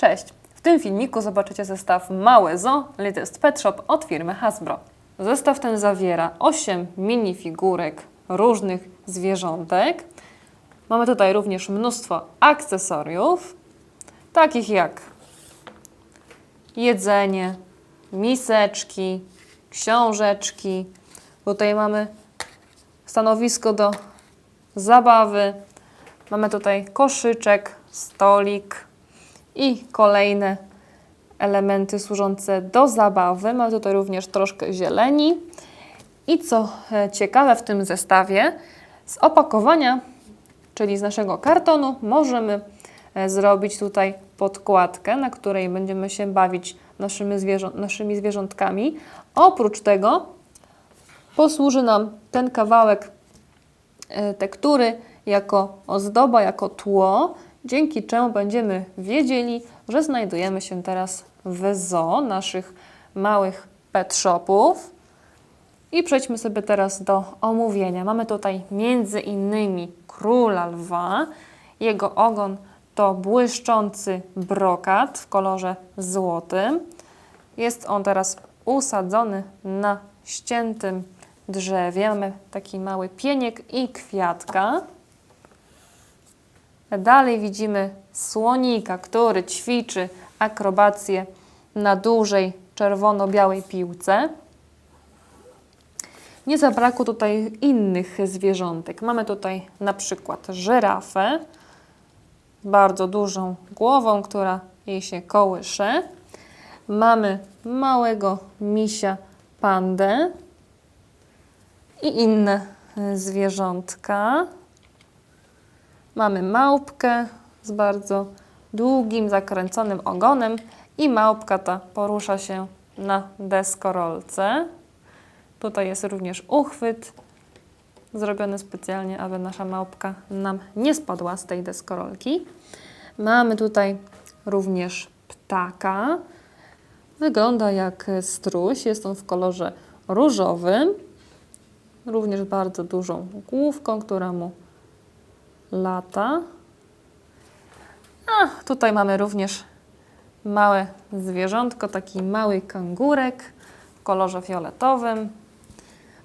Cześć! W tym filmiku zobaczycie zestaw Małe Zo Latest Pet Shop od firmy Hasbro. Zestaw ten zawiera 8 minifigurek różnych zwierzątek. Mamy tutaj również mnóstwo akcesoriów, takich jak jedzenie, miseczki, książeczki. Tutaj mamy stanowisko do zabawy. Mamy tutaj koszyczek, stolik i kolejne elementy służące do zabawy. Mamy tutaj również troszkę zieleni. I co e, ciekawe w tym zestawie, z opakowania, czyli z naszego kartonu, możemy e, zrobić tutaj podkładkę, na której będziemy się bawić naszymi, zwierzą- naszymi zwierzątkami. Oprócz tego posłuży nam ten kawałek e, tektury jako ozdoba, jako tło, dzięki czemu będziemy wiedzieli, że znajdujemy się teraz w zoo naszych małych pet shopów. I przejdźmy sobie teraz do omówienia. Mamy tutaj między innymi króla lwa. Jego ogon to błyszczący brokat w kolorze złotym. Jest on teraz usadzony na ściętym drzewie. Mamy taki mały pieniek i kwiatka. Dalej widzimy słonika, który ćwiczy akrobację na dużej czerwono-białej piłce. Nie zabrakło tutaj innych zwierzątek. Mamy tutaj na przykład żyrafę bardzo dużą głową, która jej się kołysze. Mamy małego misia pandę i inne zwierzątka. Mamy małpkę z bardzo długim, zakręconym ogonem i małpka ta porusza się na deskorolce. Tutaj jest również uchwyt zrobiony specjalnie, aby nasza małpka nam nie spadła z tej deskorolki. Mamy tutaj również ptaka. Wygląda jak struś, jest on w kolorze różowym. Również bardzo dużą główką, która mu lata. A tutaj mamy również małe zwierzątko, taki mały kangurek w kolorze fioletowym.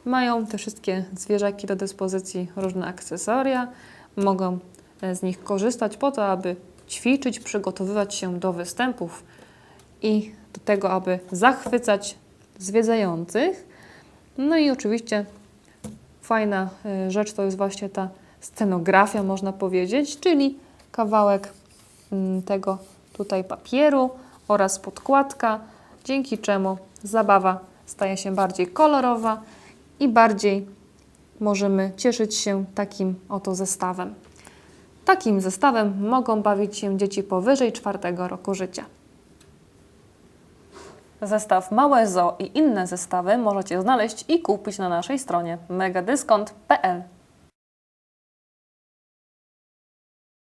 Mają te wszystkie zwierzaki do dyspozycji różne akcesoria. Mogą e, z nich korzystać po to, aby ćwiczyć, przygotowywać się do występów i do tego, aby zachwycać zwiedzających. No i oczywiście fajna y, rzecz to jest właśnie ta scenografia, można powiedzieć, czyli kawałek mm, tego tutaj papieru oraz podkładka, dzięki czemu zabawa staje się bardziej kolorowa i bardziej możemy cieszyć się takim oto zestawem. Takim zestawem mogą bawić się dzieci powyżej czwartego roku życia. Zestaw Małe Zo i inne zestawy możecie znaleźć i kupić na naszej stronie megadyskont.pl.